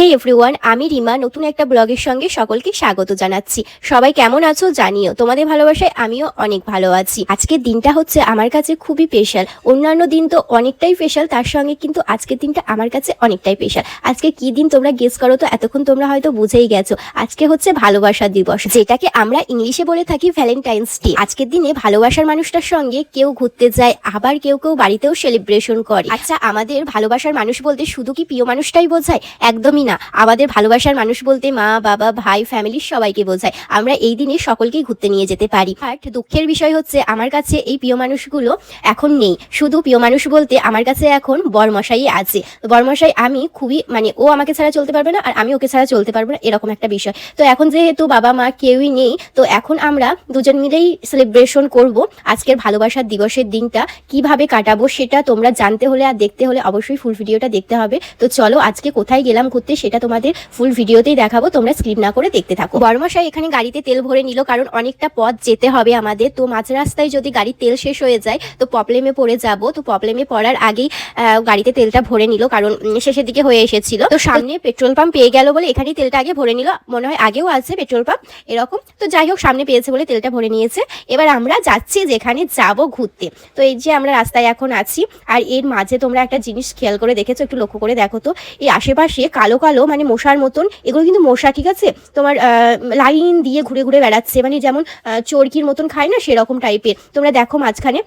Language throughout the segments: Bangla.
হে এভরিওয়ান আমি রিমা, নতুন একটা ব্লগের সঙ্গে সকলকে স্বাগত জানাচ্ছি। সবাই কেমন আছো জানিও, তোমাদের ভালোবাসায় আমিও অনেক ভালো আছি। আজকের দিনটা হচ্ছে আমার কাছে খুবই স্পেশাল অন্যান্য দিন তো অনেকটাই স্পেশাল তার সঙ্গে কিন্তু আজকের দিনটা আমার কাছে অনেকটাই স্পেশাল আজকে কি দিন তোমরা গেস করো তো, এতক্ষণ তোমরা হয়তো বুঝেই গেছো। আজকে হচ্ছে ভালোবাসা দিবস, যেটাকে আমরা ইংলিশে বলে থাকি ভ্যালেন্টাইন্স ডে আজকের দিনে ভালোবাসার মানুষটার সঙ্গে কেউ ঘুরতে যায়, আবার কেউ কেউ বাড়িতেও সেলিব্রেশন করে। আচ্ছা আমাদের ভালোবাসার মানুষ বলতে শুধু কি প্রিয় মানুষটাই বোঝায়? একদমই না। আমাদের ভালোবাসার মানুষ বলতে মা, বাবা, ভাই ফ্যামিলির সবাইকে বোঝায়। আমরা এই দিনে সকলকেই ঘুরতে নিয়ে যেতে পারি। বাট দুঃখের বিষয় হচ্ছে, আমার কাছে এই প্রিয় মানুষগুলো এখন নেই। শুধু প্রিয় মানুষ বলতে আমার কাছে এখন বরমশাই আছে। বরমশাই, আমি খুবই মানে ও আমাকে ছাড়া চলতে পারবে না আর আমি ওকে ছাড়া চলতে পারব না, এরকম একটা বিষয়। তো এখন যেহেতু বাবা, মা কেউই নেই, তো এখন আমরা দুজন মিলেই সেলিব্রেশন করব আজকের ভালোবাসার দিবসের দিনটা। কীভাবে কাটাবো সেটা তোমরা জানতে হলে আর দেখতে হলে অবশ্যই ফুল ভিডিওটা দেখতে হবে। তো চলো আজকে কোথায় গেলাম, ঘুরতে সেটা তোমাদের ফুল ভিডিওতেই দেখাবো, তোমরা স্ক্রিপ না করে দেখতে থাকো। বর্মশাই এখানে গাড়িতে তেল ভরে নিল, কারণ অনেকটা পথ যেতে হবে আমাদের। তো মাঝ রাস্তায় যদি গাড়ির তেল শেষ হয়ে যায়, তো প্রবলেমে পড়ে যাব। তো প্রবলেমে পড়ার আগেই গাড়িতে তেলটা ভরে নিল, কারণ শেষের দিকে হয়ে এসেছিল। তো সামনে পেট্রোল পাম্প পেয়ে গেল বলে এখানেই তেলটা আগে ভরে নিল, মনে হয় আগেও আছে পেট্রোল পাম্প এরকম। তো যাই হোক, সামনে পেয়েছে বলে তেলটা ভরে নিয়েছে। এবার আমরা যাচ্ছি যেখানে যাব ঘুরতে। তো এই যে আমরা রাস্তায় এখন আছি, আর এর মাঝে তোমরা একটা জিনিস খেয়াল করে দেখেছ, একটু লক্ষ্য করে দেখো তো, এই আশেপাশে কালো কালো মানে মশার মতন, এগুলো কিন্তু মশা, ঠিক আছে? তোমার লাইন দিয়ে ঘুরে ঘুরে বেড়াচ্ছে মানে যেমন চরকির মতন খায় না, সেরকম টাইপের তোমরা দেখো মাঝখানে।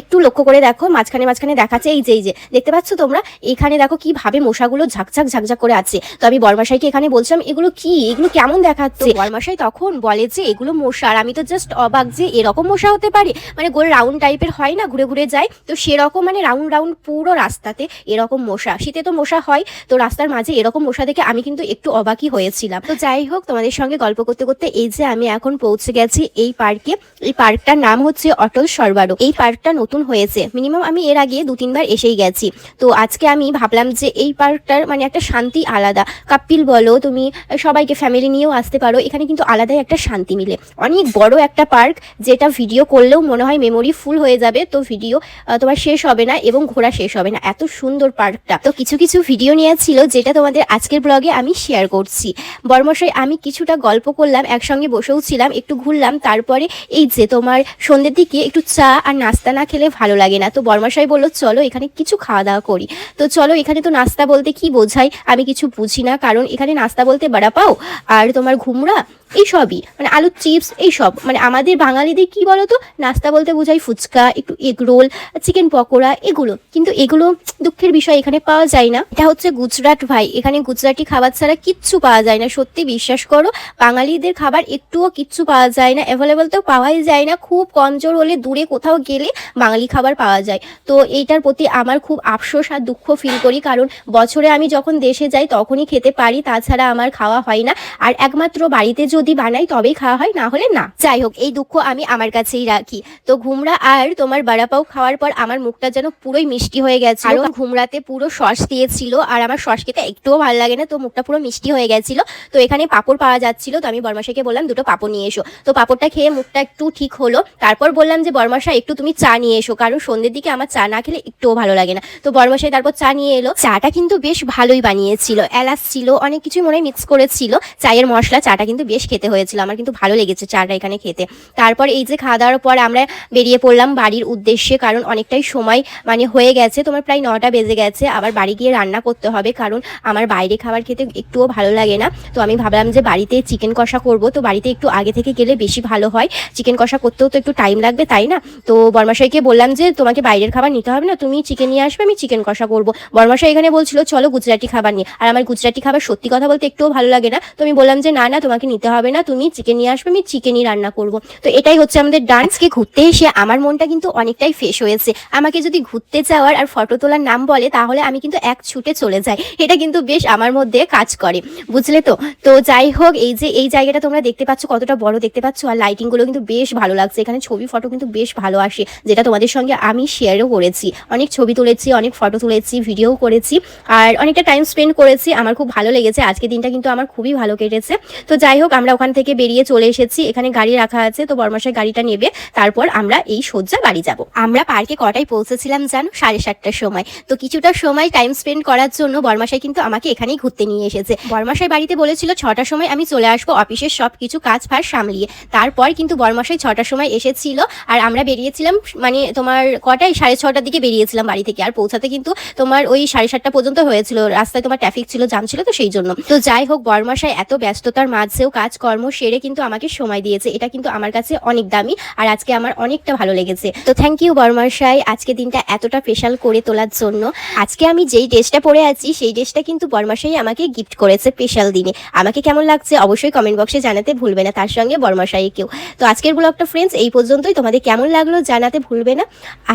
একটু লক্ষ্য করে দেখো, মাঝখানে মাঝখানে দেখাচ্ছে এই যে এই যে। দেখতে পাচ্ছ তোমরা? এখানে দেখো কীভাবে মশাগুলো ঝাকঝাক ঝাকঝাক করে আছে। তো আমি বর্মাশাইকে এখানে বলছিলাম, এগুলো কি? এগুলো কেমন দেখাচ্ছে? বর্মাশাই তখন বলে যে, এগুলো মশা। আর আমি তো জাস্ট অবাক যে, এরকম মশা হতে পারে? মানে গোল রাউন্ড টাইপের হয় না, ঘুরে ঘুরে যায়। তো সেরকম মানে রাউন্ড রাউন্ড পুরো রাস্তাতে এরকম মশা। শীতে তো মশা হয়, তো রাস্তার মাঝে এরকম মশা দেখে আমি কিন্তু একটু অবাকই হয়েছিলাম। তো যাই হোক, তোমাদের সঙ্গে গল্প করতে করতে এই যে আমি এখন পৌঁছে গেছি এই পার্কে। এই পার্কটার নাম হচ্ছে অটল সরবারো। এই পার্কটা নতুন হয়েছে। মিনিমাম আমি এর আগে দু, তিনবার এসেই গেছি। তো আজকে আমি ভাবলাম যে এই পার্কটার মানে একটা শান্তি আলাদা। কাপিল বলো, তুমি সবাইকে ফ্যামিলি নিয়েও আসতে পারো। এখানে কিন্তু আলাদাই একটা শান্তি মিলে। অনেক বড় একটা পার্ক যেটা ভিডিও করলেও মনে হয় মেমোরি ফুল হয়ে যাবে। তো ভিডিও তোমার শেষ হবে না এবং ঘোরা শেষ হবে না। এত সুন্দর পার্কটা। তো কিছু কিছু ভিডিও নেওয়া ছিল যেটা তোমাদের আজকের ব্লগে আমি শেয়ার করছি। বর্মশাই, আমি কিছুটা গল্প করলাম, একসঙ্গে বসেও ছিলাম, একটু ঘুরলাম। তারপরে এই যে তোমার সন্ধ্যের দিকে একটু চা আর নাস্তা না খেলে ভালো লাগে না। তো বর্মাশাই বলল, চলো এখানে কিছু খাওয়া দাওয়া করি। তো চলো এখানে তো নাস্তা বলতে কি বোঝায়? আমি কিছু বুঝি না, কারণ এখানে নাস্তা বলতে বাড়া পাও? আর তোমার ঘুমরা? এইসবই মানে আলুর চিপস এইসব। মানে আমাদের বাঙালিদের কি বলতো? নাস্তা বলতে বোঝায় ফুচকা, একটু এগ রোল চিকেন পকোড়া, এগুলো। কিন্তু এগুলো দুঃখের বিষয়, এখানে পাওয়া যায় না। এটা হচ্ছে গুজরাট ভাই। এখানে গুজরাটি খাবার ছাড়া কিচ্ছু পাওয়া যায় না। সত্যি বিশ্বাস করো, বাঙালিদের খাবার একটুও কিচ্ছু পাওয়া যায় না। অ্যাভেলেবেল তো পাওয়াই যায় না। খুব কমজোর হলে দূরে কোথাও গেলে বাঙালি খাবার পাওয়া যায়। তো এইটার প্রতি আমার খুব আফসোস আর দুঃখ ফিল করি। কারণ বছরে আমি যখন দেশে যাই, তখনই খেতে পারি। তাছাড়া আমার খাওয়া হয় না। আর একমাত্র বাড়িতে যদি বানাই তবেই খাওয়া হয় না হলে না। যাই হোক এই দুঃখ আমি আমার কাছেই রাখি। তো ঘুমরা আর তোমার বাড়াপাও খাওয়ার পর আমার মুখটা যেন পুরোই মিষ্টি হয়ে গেছে আর ঘুমরাতে পুরো সস দিয়েছিল আর আমার সস খেতে একটুও ভালো লাগে না তো মুখটা পুরো মিষ্টি হয়ে গেছিল। তো এখানে পাপড় পাওয়া যাচ্ছিল তো আমি বর্মাশাইকে বললাম দুটো পাপড় নিয়ে এসো। তো পাপড়টা খেয়ে মুখটা একটু ঠিক হলো। তারপর বললাম যে বর্মাশা একটু তুমি চা নিয়ে এসো কারণ সন্ধ্যের দিকে আমার চা না খেলে একটুও ভালো লাগে না। তো বর্মাশাই তারপর চা নিয়ে এলো। চাটা কিন্তু বেশ ভালোই বানিয়েছিল এলাচ ছিল অনেক কিছুই মনে হয় মিক্স করেছিল। চায়ের মশলা চাটা কিন্তু বেশ খেতে হয়েছিল, আমার কিন্তু ভালো লেগেছে চাটা এখানে খেতে। তারপর এই যে খাওয়া দাওয়ার পর আমরা বেরিয়ে পড়লাম বাড়ির উদ্দেশ্যে, কারণ অনেকটাই সময় মানে হয়ে গেছে, তোমার প্রায় নটা বেজে গেছে, আবার বাড়ি গিয়ে রান্না করতে হবে, কারণ আমার বাইরে খাবার খেতে একটুও ভালো লাগে না। তো আমি ভাবলাম যে বাড়িতে চিকেন কষা করব, তো বাড়িতে একটু আগে থেকে গেলে বেশি ভালো হয়। চিকেন কষা করতেও তো একটু টাইম লাগবে, তাই না? তো বর্মাশাইকে বললাম যে, তোমাকে বাইরের খাবার নিতে হবে না, তুমি চিকেন নিয়ে আসবে, আমি চিকেন কষা করব। বর্মাশাই এখানে বলছিল, চলো গুজরাটি খাবার নিয়ে। আর আমার গুজরাটি খাবার সত্যি কথা বলতে একটুও ভালো লাগে না। তো আমি বললাম যে, না না, তোমাকে নিতে হবে না, তুমি চিকেন নিয়ে আসবে, আমি চিকেনই রান্না করব। তো এটাই হচ্ছে আমাদের ডান্সকে ঘুরতে এসে আমার মনটা কিন্তু অনেকটাই ফ্রেশ হয়েছে আমাকে যদি ঘুরতে যাওয়ার আর ফটো তোলার নাম বলে, তাহলে আমি কিন্তু এক ছুটে চলে যাই। এটা কিন্তু বেশ আমার মধ্যে কাজ করে, বুঝলে তো? তো যাই হোক, এই যে, এই জায়গাটা তোমরা দেখতে পাচ্ছ, কতটা বড় দেখতে পাচ্ছ, আর লাইটিংগুলো কিন্তু বেশ ভালো লাগছে। এখানে ছবি ফটো কিন্তু বেশ ভালো আসে, যেটা তোমাদের সঙ্গে আমি শেয়ারও করেছি। অনেক ছবি তুলেছি, অনেক ফটো তুলেছি ভিডিও করেছি, আর অনেকটা টাইম স্পেন্ড করেছি। আমার খুব ভালো লেগেছে। আজকে দিনটা কিন্তু আমার খুবই ভালো কেটেছে। তো যাই হোক, আমরা আমরা ওখান থেকে বেরিয়ে চলে এসেছি। এখানে গাড়ি রাখা আছে, তো বর্মাশাই গাড়িটা নেবে। তারপর আমরা এই সজ্জা বাড়ি যাব। আমরা পার্কে কটায় পৌঁছেছিলাম জানো? সাড়ে সাতটার সময়। তো কিছুটা সময় টাইম স্পেন্ড করার জন্য বর্মাশাই কিন্তু আমাকে এখানেই ঘুরতে নিয়ে এসেছে। বর্মাশাই বাড়িতে বলেছিল, ছটার সময় আমি চলে আসব, অফিসের সব কিছু কাজ ফাজ সামলিয়ে। তারপর কিন্তু বর্মাশাই ছটার সময় এসেছিল, আর আমরা বেরিয়েছিলাম মানে তোমার কটায়? সাড়ে ছটার দিকে বেরিয়েছিলাম বাড়ি থেকে। আর পৌঁছাতে কিন্তু তোমার ওই সাড়ে সাতটা পর্যন্ত হয়েছিল। রাস্তায় তোমার ট্রাফিক ছিল জাম ছিল, তো সেই জন্য। তো যাই হোক বর্মাশাই এত ব্যস্ততার মাঝেও কাজকর্ম সেরে কিন্তু আমাকে সময় দিয়েছে। এটা কিন্তু আমার কাছে অনেক দামি আর আজকে আমার অনেকটা ভালো লেগেছে। তো থ্যাংক ইউ বর্মাশাই, আজকে দিনটা এতটা স্পেশাল করে তোলার জন্য। আজকে আমি যেই ড্রেসটা পরে আছি, সেই ড্রেসটা কিন্তু বর্মাশাই আমাকে গিফট করেছে স্পেশাল দিনে। আমাকে কেমন লাগছে অবশ্যই কমেন্ট বক্সে জানাতে ভুলবে না, তার সঙ্গে বর্মাশাইকেও তো আজকের ব্লগটা ফ্রেন্ডস এই পর্যন্তই। তোমাদের কেমন লাগল জানাতে ভুলবে না।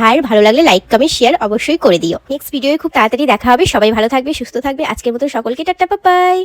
আর ভালো লাগলে লাইক কমেন্ট শেয়ার অবশ্যই করে দিও। নেক্সট ভিডিওয়ে খুব তাড়াতাড়ি দেখা হবে। সবাই ভালো থাকবে, সুস্থ থাকবে। আজকের মতো সকলকে টাটা বাই